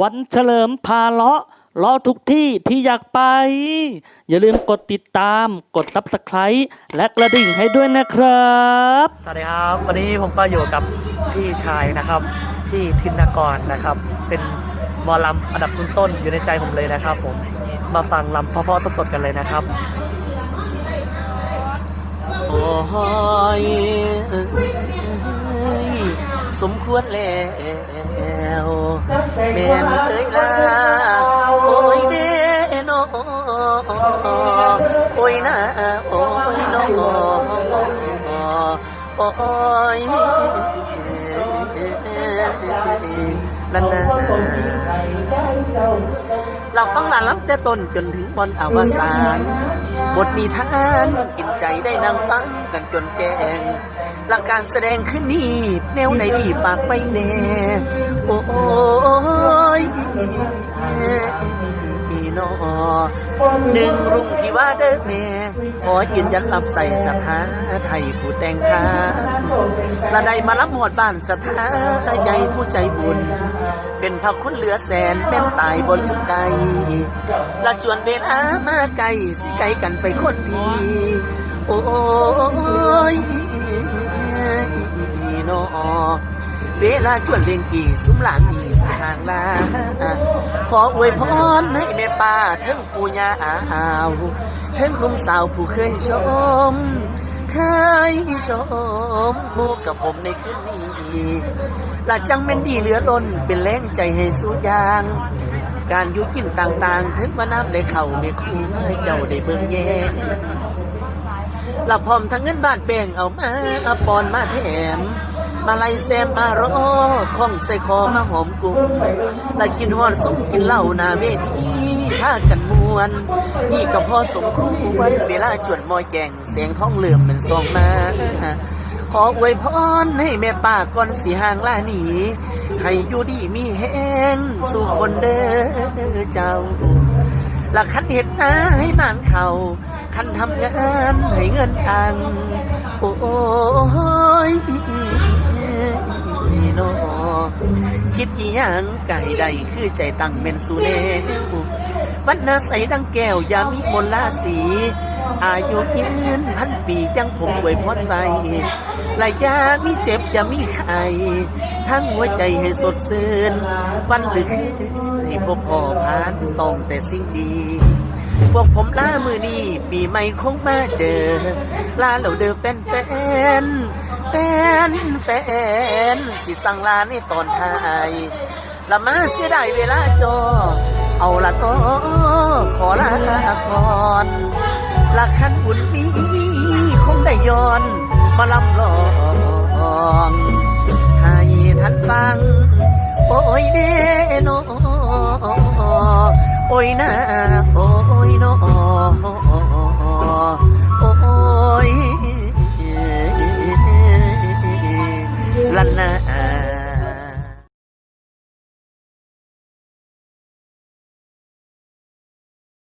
วันเฉลิมพาเลาะเลาะทุกที่ที่อยากไป อย่าลืมกดติดตามกด Subscribe และกระดิ่งให้ด้วยนะครับ สวัสดีครับ วันนี้ผมก็อยู่กับพี่ชายนะครับ ที่ทินกรนะครับ เป็นหมอลำอันดับต้นๆอยู่ในใจผมเลยนะครับ ผมมาฟังลำเพราะๆสดๆกันเลยนะครับโอ้ยสมควรแล้ว แม่นเอ้ยลาโอ้ยเด้นอโอ้ยนะโอ้ยนอโอ้ยลันนาเราต้องลาลับแต่ตนจนถึงบนอวสานบทนิทานกินใจได้นำฟังกันจนแจงหลักการแสดงขึ้นนี้แนวไหนดีฝากไปแน่ โอ้ยนอหนึ่งรุ่งที่ว่าเด้อแม่ขอยืนยันรับใส่สถาไทยผู้แต่งทานละใดมารับหอดบ้านสถาใหญ่ผู้ใจบุญ เป็นพระคุณเหลือแสนเป็นตายบนลืมใดละจวนเวลามาไกลสิไกลกันไปคนทีโอ้ยนอ เวลาจวนเลียงกี่สุมหลานนี่สห่างลาขออวยพรให้แม่ป้าทั้งปู่ย่าอาทั้งลุงสาวผู้เคยชมเคยชมโมกับผมในคืนนี้ละจังเป็นดีเหลือล้นเป็นแรงใจให้สู้ยาง การยู่กินต่างๆ ถึงว่าน้ำได้เข่าในคู่ให้เจ้าได้เบิ่งแย่ละพร้อมทั้งเงินบานแบ่งเอามาอปอนมาแถม มาไล่แซมมารอข้องใส่คอมาหอมกุ้งละกินฮอดสมกินเหล้านาเวทีพากันมวน นี่ก็พอสมควรเวลาจวนมอยแจงเสียงท้องเหลื่อมเป็นซองมา ขออวยพรให้แม่ป้าก่อนสีหางล่าหนี ให้อยู่ดีมีแห้งสู่คนเด้อเจ้าหลักคันเห็ดนาให้มานเขาคันทำงานให้เงินอังโอ้ย คิดอีหยังไก่ใดคือใจตั้งเมนสูเนววันนาใสดังแก้วยามีมนลาสี อายุยืนพันปียังผมอวยพรไว้และอยามีเจ็บยามีไข้ทั้งหัวใจให้สดชื่น วันหรือคืนให้พบพ่อพานต้องแต่สิ่งดีพวกผมลามือนี้ปีใหม่คงมาเจอ ลาเหล่าเดิมแฟนแฟน แฟนแฟนสิสั่งลาในตอนท้ายละมาเสียดายเวลาจอ เอาละน้อขอลาก่อนละคันบุญนี้คงได้ย้อนมารับรองให้ท่านฟัง โอ้ยเด้นโอ้ยนะโอ้ยนอ